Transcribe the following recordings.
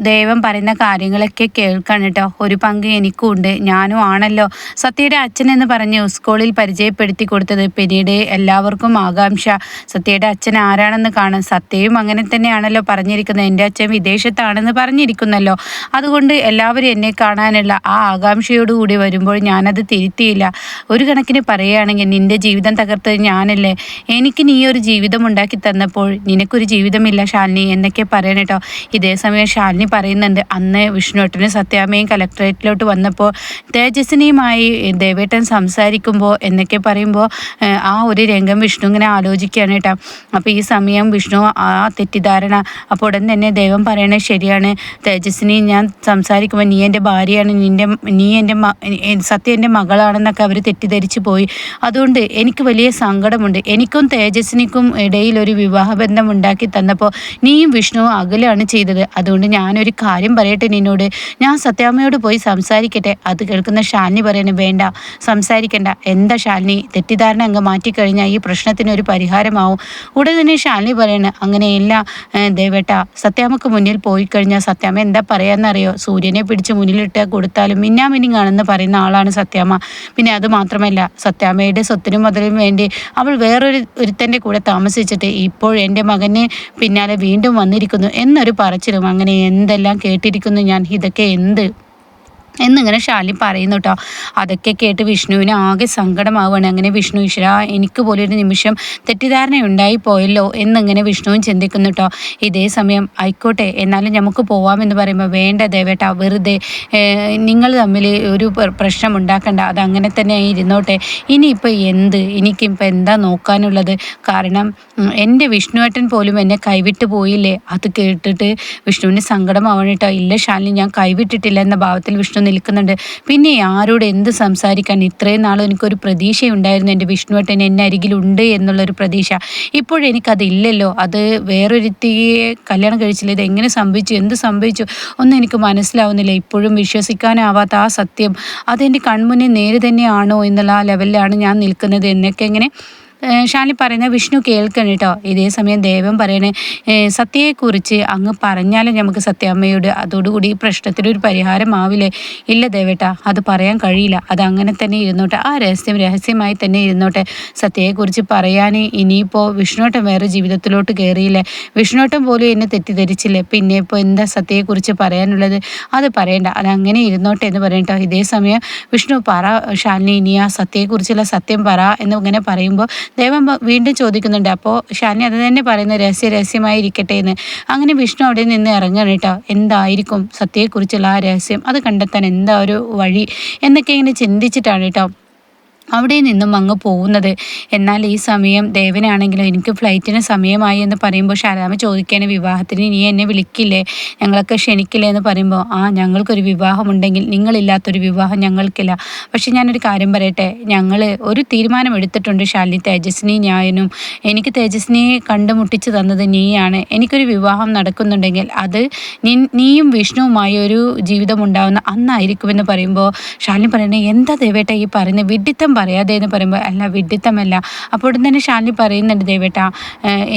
ദേവൻ പറയുന്ന കാര്യങ്ങളൊക്കെ കേൾക്കണം കേട്ടോ. ഒരു പങ്ക് എനിക്കും ഉണ്ട് ഞാനും ആണല്ലോ. സത്യയുടെ അച്ഛൻ എന്ന് പറഞ്ഞ് സ്കൂളിൽ പരിചയപ്പെടുത്തി കൊടുത്തത് പിന്നീട് എല്ലാവർക്കും ആകാംക്ഷ. സത്യയുടെ അച്ഛൻ ആരാണെന്ന് കാണും. സത്യയും അങ്ങനെ തന്നെയാണല്ലോ പറഞ്ഞിരിക്കുന്നത്. എന്റെ അച്ഛൻ വിദേശത്താണെന്ന് പറഞ്ഞിരിക്കുന്നല്ലോ. അതുകൊണ്ട് എല്ലാവരും എന്നെ കാണാനുള്ള ആ ആകാംക്ഷയോടുകൂടി വരുമ്പോൾ ഞാനത് തിരുത്തിയില്ല. ഒരു കണക്കിന് പറയുകയാണെങ്കിൽ നിന്റെ ജീവിതം തകർത്തത് ഞാനല്ലേ? എനിക്ക് നീ ഒരു ജീവിതം ഉണ്ടാക്കി തന്നപ്പോൾ നിനക്കൊരു ജീവിതമില്ല ശാലിനി എന്നൊക്കെ പറയണം കേട്ടോ. ഇതേ സമയം ശാലിനി പറയുന്നുണ്ട്. അന്ന് വിഷ്ണുവേട്ടനും സത്യാമ്മയും കലക്ടറേറ്റിലോട്ട് വന്നപ്പോൾ തേജസ്വിനിയുമായി ദേവേട്ടൻ സംസാരിക്കുമ്പോൾ എന്നൊക്കെ പറയുമ്പോൾ ആ ഒരു രംഗം വിഷ്ണു ഇങ്ങനെ ആലോചിക്കുകയാണ് കേട്ടോ. അപ്പോൾ ഈ സമയം വിഷ്ണു ആ തെറ്റിദ്ധാരണ അപ്പോൾ ഉടൻ തന്നെ ദൈവം പറയണേ ശരിയാണ്. തേജസ്വിനി ഞാൻ സംസാരിക്കുമ്പോൾ നീ എന്റെ ഭാര്യയാണ് നിന്റെ നീ എന്റെ സത്യം എന്റെ മകളാണെന്നൊക്കെ അവർ തെറ്റിദ്ധരിച്ചു പോയി. അതുകൊണ്ട് എനിക്ക് വലിയ സങ്കടമുണ്ട്. എനിക്കും തേജസ്വിനിക്കും ഇടയിൽ ഒരു വിവാഹബന്ധം ഉണ്ടാക്കി തന്നപ്പോൾ നീയും വിഷ്ണുവും അകലാണ് ചെയ്തത്. അതുകൊണ്ട് ഞാനൊരു കാര്യം പറയട്ടെ നിന്നോട്. ഞാൻ സത്യാമ്മയോട് പോയി സംസാരിക്കട്ടെ. അത് കേൾക്കുന്ന ശാലിനി പറയണ വേണ്ട സംസാരിക്കണ്ട. എന്താ ശാലിനി? തെറ്റിദ്ധാരണ അങ്ങ് മാറ്റിക്കഴിഞ്ഞാൽ ഈ പ്രശ്നത്തിന് ഒരു പരിഹാരമാവും. ഉടൻ തന്നെ ശാലിനി പറയണ അങ്ങനെയല്ല ദേവേട്ട സത്യാമ്മക്ക് മുന്നിൽ പോയി കഴിഞ്ഞാൽ സത്യാമ്മ എന്താ പറയാന്നറിയോ? സൂര്യനെ പിടിച്ച് മുന്നിലിട്ട് കൊടുത്താലും മിന്നാമിനിങ്ങാണെന്ന് പറയുന്ന ആളാണ് സത്യാമ്മ. പിന്നെ അത് മാത്രമല്ല സത്യാമ്മയുടെ സ്വത്തിനും മുതലും വേണ്ടി അവൾ വേറൊരു ഒരുത്തന്റെ കൂടെ താമസിച്ചിട്ട് ഇപ്പോൾ എന്റെ മകന് പിന്നാലെ വീണ്ടും വന്നിരിക്കുന്നു എന്നൊരു പറച്ചിലും. അങ്ങനെ എന്തെല്ലാം കേട്ടിരിക്കുന്നു ഞാൻ ഇതൊക്കെ എന്ത്? എന്നിങ്ങനെ ശാലി പറയുന്നു കേട്ടോ അതൊക്കെ കേട്ട് വിഷ്ണുവിന് ആകെ സങ്കടമാവുകയാണ്. അങ്ങനെ വിഷ്ണു ഈശ്വര എനിക്ക് പോലൊരു നിമിഷം തെറ്റിദ്ധാരണ ഉണ്ടായി പോയല്ലോ എന്നിങ്ങനെ വിഷ്ണുവും ചിന്തിക്കുന്നു കേട്ടോ ഇതേ സമയം ആയിക്കോട്ടെ എന്നാലും നമുക്ക് പോവാമെന്ന് പറയുമ്പോൾ വേണ്ട ദേവേട്ട വെറുതെ നിങ്ങൾ തമ്മിൽ ഒരു പ്രശ്നം ഉണ്ടാക്കണ്ട. അത് അങ്ങനെ തന്നെ ഇരുന്നോട്ടെ. ഇനിയിപ്പോൾ എന്ത്? എനിക്കിപ്പോൾ എന്താ നോക്കാനുള്ളത്? കാരണം എന്റെ വിഷ്ണുവേട്ടൻ പോലും എന്നെ കൈവിട്ട് പോയില്ലേ? അത് കേട്ടിട്ട് വിഷ്ണുവിന് സങ്കടമാവണം കേട്ടോ ഇല്ല ശാലിനി ഞാൻ കൈവിട്ടിട്ടില്ല എന്ന ഭാവത്തിൽ വിഷ്ണു നിൽക്കുന്നുണ്ട്. പിന്നെ ആരോട് എന്ത് സംസാരിക്കാൻ ഇത്രയും നാളും എനിക്കൊരു പ്രതീക്ഷയുണ്ടായിരുന്നു. എന്റെ വിഷ്ണുവേട്ടൻ എന്നെ അരികിലുണ്ട് എന്നുള്ളൊരു പ്രതീക്ഷ. ഇപ്പോഴെനിക്കതില്ലല്ലോ അത് വേറൊരുത്തിയെ കല്യാണം കഴിച്ചില്ല. ഇത് എങ്ങനെ സംഭവിച്ചു? എന്ത് സംഭവിച്ചു? ഒന്നും എനിക്ക് മനസ്സിലാവുന്നില്ല. ഇപ്പോഴും വിശ്വസിക്കാനാവാത്ത ആ സത്യം അതെന്റെ കൺമുന്നിൽ നേരെ തന്നെയാണോ എന്നുള്ള ആ ലെവലിലാണ് ഞാൻ നിൽക്കുന്നത്. എന്നൊക്കെ ഇങ്ങനെ ഷാലി പറയുന്ന വിഷ്ണു കേൾക്കണം കേട്ടോ ഇതേ സമയം ദേവൻ പറയണേ സത്യയെക്കുറിച്ച് അങ്ങ് പറഞ്ഞാലും നമുക്ക് സത്യാമ്മയോട് അതോടുകൂടി ഈ പ്രശ്നത്തിനൊരു പരിഹാരമാവില്ലേ ഇല്ല ദേവേട്ട അത് പറയാൻ കഴിയില്ല. അത് അങ്ങനെ തന്നെ ഇരുന്നോട്ടെ. ആ രഹസ്യം രഹസ്യമായി തന്നെ ഇരുന്നോട്ടെ. സത്യയെക്കുറിച്ച് പറയാൻ ഇനിയിപ്പോൾ വിഷ്ണുവട്ടം വേറെ ജീവിതത്തിലോട്ട് കയറിയില്ലേ വിഷ്ണുവട്ടം പോലും എന്നെ തെറ്റിദ്ധരിച്ചില്ലേ? പിന്നെ ഇപ്പോൾ എന്താ സത്യയെക്കുറിച്ച് പറയാനുള്ളത്? അത് പറയണ്ട. അത് അങ്ങനെ ഇരുന്നോട്ടെ എന്ന് പറയട്ടോ ഇതേ സമയം വിഷ്ണു പറ ഷാലിനി ഇനി ആ സത്യയെക്കുറിച്ചുള്ള സത്യം പറ എന്ന് ഇങ്ങനെ പറയുമ്പോൾ ദേവൻ വീണ്ടും ചോദിക്കുന്നുണ്ട് അപ്പോൾ ഷാനി അത് തന്നെ പറയുന്നു രഹസ്യ രഹസ്യമായി ഇരിക്കട്ടെ എന്ന് അങ്ങനെ വിഷ്ണു അവിടെ നിന്ന് ഇറങ്ങണം കേട്ടോ. എന്തായിരിക്കും സത്യയെക്കുറിച്ചുള്ള ആ രഹസ്യം? അത് കണ്ടെത്താൻ എന്താ ഒരു വഴി? എന്നൊക്കെ ഇങ്ങനെ ചിന്തിച്ചിട്ടാണ് കേട്ടോ. അവിടെ നിന്നും അങ്ങ് പോകുന്നത്. എന്നാൽ ഈ സമയം ദേവനാണെങ്കിലും എനിക്ക് ഫ്ലൈറ്റിന് സമയമായി എന്ന് പറയുമ്പോൾ ശാരദാമ ചോദിക്കുകയാണ് വിവാഹത്തിന് നീ എന്നെ വിളിക്കില്ലേ? ഞങ്ങളൊക്കെ ക്ഷണിക്കില്ലേ? എന്ന് പറയുമ്പോൾ ആ ഞങ്ങൾക്കൊരു വിവാഹമുണ്ടെങ്കിൽ നിങ്ങളില്ലാത്തൊരു വിവാഹം ഞങ്ങൾക്കില്ല. പക്ഷെ ഞാനൊരു കാര്യം പറയട്ടെ ഞങ്ങൾ ഒരു തീരുമാനം എടുത്തിട്ടുണ്ട് ശാലിനി തേജസ്വിനി ഞാനും. എനിക്ക് തേജസ്വിനിയെ കണ്ടുമുട്ടിച്ച് തന്നത് നീയാണ്. എനിക്കൊരു വിവാഹം നടക്കുന്നുണ്ടെങ്കിൽ അത് നീയും വിഷ്ണുവുമായി ഒരു ജീവിതം ഉണ്ടാവുന്ന അന്നായിരിക്കുമെന്ന് പറയുമ്പോൾ ശാലിനി പറയണേ എന്താ ദേവേട്ട ഈ പറയുന്നത്? വിഡിത്തം പറയാതെ എന്ന് പറയുമ്പോൾ അല്ല വിഡിത്തമല്ല. അപ്പോൾ ഉടൻ തന്നെ ഷാനി പറയുന്നുണ്ട് ദേവേട്ട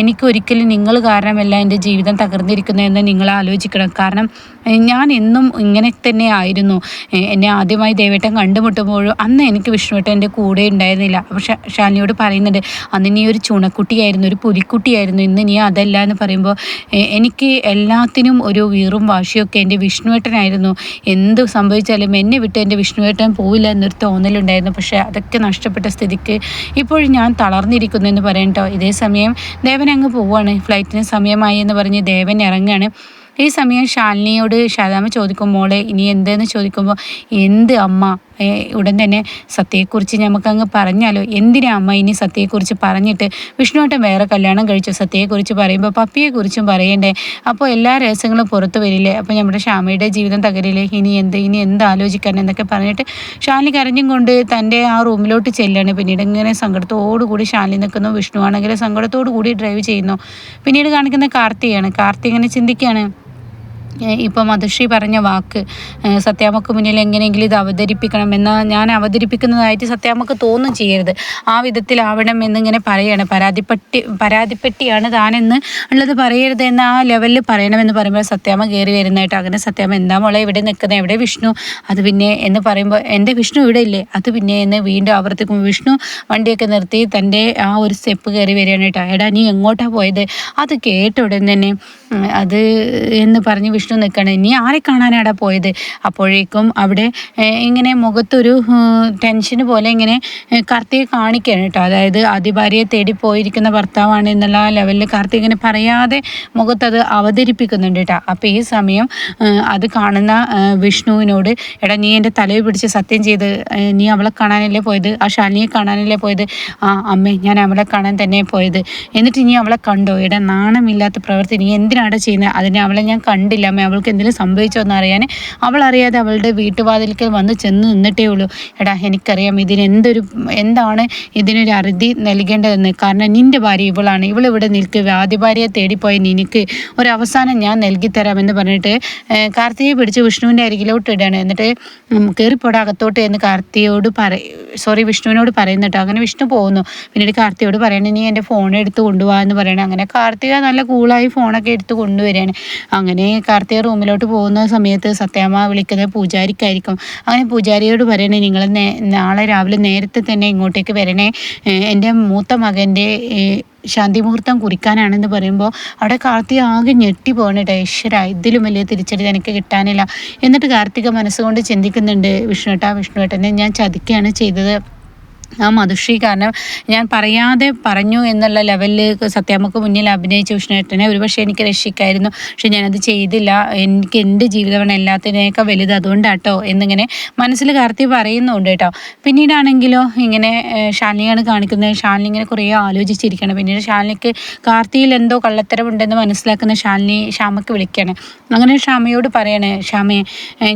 എനിക്കൊരിക്കലും നിങ്ങൾ കാരണമല്ല എന്റെ ജീവിതം തകർന്നിരിക്കുന്നു എന്ന് നിങ്ങൾ ആലോചിക്കണം. കാരണം ഞാൻ എന്നും ഇങ്ങനെ തന്നെ ആയിരുന്നു. എന്നെ ആദ്യമായി ദേവേട്ടൻ കണ്ടുമുട്ടുമ്പോഴും അന്ന് എനിക്ക് വിഷ്ണുവേട്ടൻ എന്റെ കൂടെ ഉണ്ടായിരുന്നില്ല. അപ്പോൾ ഷാലിനിയോട് പറയുന്നുണ്ട് അന്ന് നീ ഒരു ചുണക്കുട്ടിയായിരുന്നു ഒരു പുലിക്കുട്ടിയായിരുന്നു. ഇന്ന് നീ അതല്ല എന്ന് പറയുമ്പോൾ എനിക്ക് എല്ലാത്തിനും ഒരു വീറും വാശിയൊക്കെ എന്റെ വിഷ്ണുവേട്ടനായിരുന്നു. എന്ത് സംഭവിച്ചാലും എന്നെ വിട്ട് എന്റെ വിഷ്ണുവേട്ടൻ പോവില്ല എന്നൊരു തോന്നലുണ്ടായിരുന്നു. പക്ഷേ അതൊക്കെ നഷ്ടപ്പെട്ട സ്ഥിതിക്ക് ഇപ്പോൾ ഞാൻ തളർന്നിരിക്കുന്നു എന്ന് പറയണ്ടോ ഇതേ സമയം ദേവൻ അങ്ങ് പോവുകയാണ് ഫ്ലൈറ്റിന് സമയമായി എന്ന് പറഞ്ഞ് ദേവൻ ഇറങ്ങുകയാണ് ഈ സമയം ശാലിനിയോട് ശാലാമ്മ ചോദിക്കും മോളെ ഇനി എന്തെന്ന് ചോദിക്കുമ്പോൾ എന്ത് അമ്മ? ഉടൻ തന്നെ സത്യയെക്കുറിച്ച് നമുക്കങ്ങ് പറഞ്ഞാലോ? എന്തിനാ അമ്മ ഇനി സത്യയെക്കുറിച്ച് പറഞ്ഞിട്ട്? വിഷ്ണുവേട്ടൻ വേറെ കല്യാണം കഴിച്ചു. സത്യയെക്കുറിച്ച് പറയുമ്പോൾ പപ്പിയെക്കുറിച്ചും പറയണ്ടേ? അപ്പോൾ എല്ലാ രഹസ്യങ്ങളും പുറത്തു വരില്ലേ? അപ്പോൾ നമ്മുടെ ഷാമയുടെ ജീവിതം തകരില്ലേ? ഇനി എന്ത് ഇനി എന്ത് ആലോചിക്കാൻ എന്നൊക്കെ പറഞ്ഞിട്ട് ഷാലിനി കരഞ്ഞും കൊണ്ട് തന്റെ ആ റൂമിലോട്ട് ചെല്ലാണ്. പിന്നീട് ഇങ്ങനെ സങ്കടത്തോടുകൂടി ഷാലിനി നിൽക്കുന്നു. വിഷ്ണു ആണെങ്കിൽ സങ്കടത്തോടു കൂടി ഡ്രൈവ് ചെയ്യുന്നു. പിന്നീട് കാണിക്കുന്ന കാർത്തിയാണ്. കാർത്തി ഇങ്ങനെ ചിന്തിക്കുകയാണ് ഇപ്പോൾ മധുശ്രീ പറഞ്ഞ വാക്ക് സത്യാമ്മക്ക് മുന്നിൽ എങ്ങനെയെങ്കിലും ഇത് അവതരിപ്പിക്കണം എന്ന് ഞാൻ അവതരിപ്പിക്കുന്നതായിട്ട് സത്യാമ്മക്ക് തോന്നും ചെയ്യരുത്. ആ വിധത്തിലാവണം എന്നിങ്ങനെ പറയാണ്. പരാതിപ്പെട്ടി പരാതിപ്പെട്ടിയാണ് താനെന്ന് ഉള്ളത് പറയരുത് എന്ന ആ ലെവലിൽ പറയണമെന്ന് പറയുമ്പോൾ സത്യാമ്മ കയറി വരുന്നതായിട്ട് അങ്ങനെ സത്യാമ്മ എന്താ മോളെ ഇവിടെ നിൽക്കുന്നത് എവിടെ വിഷ്ണു? അത് പിന്നെ എന്ന് പറയുമ്പോൾ എന്റെ വിഷ്ണു ഇവിടെ ഇല്ലേ? അത് പിന്നെ എന്ന് വീണ്ടും ആവർത്തിക്കുമ്പോൾ വിഷ്ണു വണ്ടിയൊക്കെ നിർത്തി തന്റെ ആ ഒരു സ്റ്റെപ്പ് കയറി വരികയാണ്. കേട്ടോ എടാ നീ എങ്ങോട്ടാണ് പോയത്? അത് കേട്ട ഉടൻ തന്നെ അത് എന്ന് പറഞ്ഞ് വിഷ്ണു നിൽക്കണം. നീ ആരെ കാണാനാടാ പോയത്? അപ്പോഴേക്കും അവിടെ ഇങ്ങനെ മുഖത്തൊരു ടെൻഷന് പോലെ ഇങ്ങനെ കാർത്തിക് കാണിക്കുകയാണ് കേട്ടോ. അതായത് ആദ്യഭാര്യയെ തേടി പോയിരിക്കുന്ന ഭർത്താവാണ് എന്നുള്ള ലെവലിൽ കാർത്തിക് ഇങ്ങനെ പറയാതെ മുഖത്തത് അവതരിപ്പിക്കുന്നുണ്ട് കേട്ടോ. അപ്പോൾ ഈ സമയം അത് കാണുന്ന വിഷ്ണുവിനോട് എടാ നീ എന്റെ തലയിൽ പിടിച്ച് സത്യം ചെയ്ത് നീ അവളെ കാണാനല്ലേ പോയത്? ആ ശാലിനിയെ കാണാനല്ലേ പോയത്? ആ അമ്മേ ഞാൻ അവളെ കാണാൻ തന്നെ പോയത്. എന്നിട്ട് നീ അവളെ കണ്ടോ? എടാ നാണമില്ലാത്ത പ്രവൃത്തി. നീ എന്തിനാണ് ചെയ്യുന്നത് അതിനെ അവളെ ഞാൻ കണ്ടില്ല. അമ്മേ അവൾക്ക് എന്തെങ്കിലും സംഭവിച്ചോ എന്ന് അറിയാൻ. അവൾ അറിയാതെ അവളുടെ വീട്ടുവാതിൽക്കൽ വന്ന് ചെന്ന് നിന്നിട്ടേ ഉള്ളൂ. എടാ എനിക്കറിയാം ഇതിന് എന്തൊരു എന്താണ് ഇതിനൊരു അറുതി നൽകേണ്ടതെന്ന്. കാരണം നിന്റെ ഭാര്യ ഇവളാണ്. ഇവളിവിടെ നിൽക്കുക ആദ്യ ഭാര്യയെ തേടിപ്പോയ നിനക്ക് ഒരു അവസാനം ഞാൻ നൽകിത്തരാമെന്ന് പറഞ്ഞിട്ട് കാർത്തിയെ പിടിച്ച് വിഷ്ണുവിന്റെ അരികിലോട്ട് ഇടുകയാണ് എന്നിട്ട് കയറിപ്പോടാ അകത്തോട്ട് എന്ന് കാർത്തിയോട് പറ സോറി വിഷ്ണുവിനോട് പറയുന്നുട്ടോ അങ്ങനെ വിഷ്ണു പോകുന്നു. പിന്നീട് കാർത്തിയോട് പറയണേ നീ എന്റെ ഫോൺ എടുത്ത് കൊണ്ടുപോകാമെന്ന് പറയണേ. അങ്ങനെ കാർത്തിക നല്ല കൂളായി ഫോണൊക്കെ എടുത്ത് കൊണ്ടുവരികയാണ്. അങ്ങനെ കാർത്തിക റൂമിലോട്ട് പോകുന്ന സമയത്ത് സത്യാമ്മ വിളിക്കുന്നത് പൂജാരിക്കായിരിക്കും. അങ്ങനെ പൂജാരിയോട് പറയണേ നിങ്ങൾ നാളെ രാവിലെ നേരത്തെ തന്നെ ഇങ്ങോട്ടേക്ക് വരണേ. എന്റെ മൂത്ത മകന്റെ ശാന്തി മുഹൂർത്തം കുറിക്കാനാണെന്ന് പറയുമ്പോൾ അവിടെ കാർത്തിക ആകെ ഞെട്ടി പോകണേട്ടോ ഈശ്വര ഇതിലും വലിയ തിരിച്ചടി എനിക്ക് കിട്ടാനില്ല. എന്നിട്ട് കാർത്തിക മനസ്സുകൊണ്ട് ചിന്തിക്കുന്നുണ്ട് വിഷ്ണുവേട്ടാ വിഷ്ണുവേട്ടനെ ഞാൻ ചതിക്കുകയാണ് ചെയ്തത്. ആ മധുശ്രീ കാരണം ഞാൻ പറയാതെ പറഞ്ഞു എന്നുള്ള ലെവലിൽ സത്യാമ്മക്ക് മുന്നിൽ അഭിനയിച്ച ഉഷ്ണേട്ടനെ ഒരുപക്ഷെ എനിക്ക് രക്ഷിക്കായിരുന്നു. പക്ഷെ ഞാനത് ചെയ്തില്ല. എനിക്ക് എന്റെ ജീവിതമാണ് എല്ലാത്തിനേക്കാൾ വലുത് അതുകൊണ്ടാട്ടോ എന്നിങ്ങനെ മനസ്സിൽ കാർത്തി പറയുന്നുണ്ട് കേട്ടോ. പിന്നീടാണെങ്കിലോ ഇങ്ങനെ ഷാലിനിയാണ് കാണിക്കുന്നത്. ഷാലിനി ഇങ്ങനെ കുറേ ആലോചിച്ചിരിക്കണം പിന്നീട് ഷാലിനിക്ക് കാർത്തിയിൽ എന്തോ കള്ളത്തരമുണ്ടെന്ന് മനസ്സിലാക്കുന്ന ഷാലിനി ശ്യാമക്ക് വിളിക്കുകയാണ്. അങ്ങനെ ഷാമയോട് പറയണേ ഷാമയെ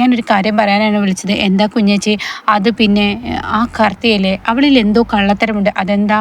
ഞാനൊരു കാര്യം പറയാനാണ് വിളിച്ചത്. എന്താ കുഞ്ഞേച്ചി? അത് പിന്നെ ആ കാർത്തിയല്ലേ? അവളിൽ എന്തോ കള്ളത്തരമുണ്ട്. അതെന്താ?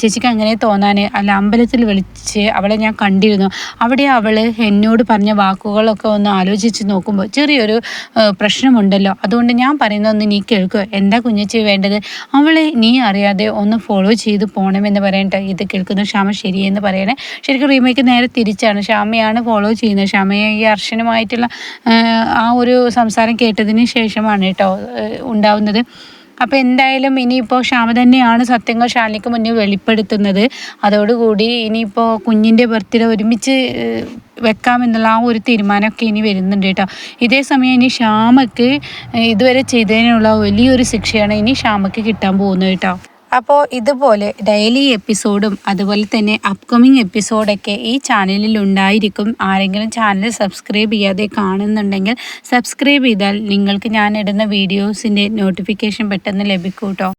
ചേച്ചിക്ക് അങ്ങനെ തോന്നാൻ അല്ല അമ്പലത്തിൽ വിളിച്ച് അവളെ ഞാൻ കണ്ടിരുന്നു. അവിടെ അവൾ എന്നോട് പറഞ്ഞ വാക്കുകളൊക്കെ ഒന്ന് ആലോചിച്ച് നോക്കുമ്പോൾ ചെറിയൊരു പ്രശ്നമുണ്ടല്ലോ. അതുകൊണ്ട് ഞാൻ പറയുന്നതൊന്ന് നീ കേൾക്കുക എന്താ കുഞ്ഞച്ചി വേണ്ടത്? അവളെ നീ അറിയാതെ ഒന്ന് ഫോളോ ചെയ്ത് പോകണമെന്ന് പറയട്ടെ. ഇത് കേൾക്കുന്ന ക്ഷാമ ശരിയെന്ന് പറയണേ. ശരിക്കും റീമേക്ക് നേരെ തിരിച്ചാണ്. ക്ഷാമയാണ് ഫോളോ ചെയ്യുന്നത്. ക്ഷാമയെ ഈ അർശനുമായിട്ടുള്ള ആ ഒരു സംസാരം കേട്ടതിന് ശേഷമാണ് കേട്ടോ ഉണ്ടാവുന്നത്. അപ്പോൾ എന്തായാലും ഇനിയിപ്പോൾ ക്ഷാമ തന്നെയാണ് സത്യങ്ങൾ ഷാലിനിക്ക് മുന്നിൽ വെളിപ്പെടുത്തുന്നത്. അതോടുകൂടി ഇനിയിപ്പോൾ കുഞ്ഞിന്റെ ബർത്ത്ഡേ ഒരുമിച്ച് വെക്കാമെന്നുള്ള ആ ഒരു തീരുമാനമൊക്കെ ഇനി വരുന്നുണ്ട് കേട്ടോ. ഇതേ സമയം ഇനി ഷ്യാമക്ക് ഇതുവരെ ചെയ്തതിനുള്ള വലിയൊരു ശിക്ഷയാണ് ഇനി ഷ്യാമക്ക് കിട്ടാൻ പോകുന്നത് കേട്ടോ. അപ്പോൾ ഇതുപോലെ ഡെയിലി എപ്പിസോഡും അതുപോലെ തന്നെ അപ്കമിങ് എപ്പിസോഡൊക്കെ ഈ ചാനലിൽ ഉണ്ടായിരിക്കും. ആരെങ്കിലും ചാനൽ സബ്സ്ക്രൈബ് ചെയ്യാതെ കാണുന്നുണ്ടെങ്കിൽ സബ്സ്ക്രൈബ് ചെയ്താൽ നിങ്ങൾക്ക് ഞാൻ ഇടുന്ന വീഡിയോസിന്റെ നോട്ടിഫിക്കേഷൻ പെട്ടെന്ന് ലഭിക്കും കേട്ടോ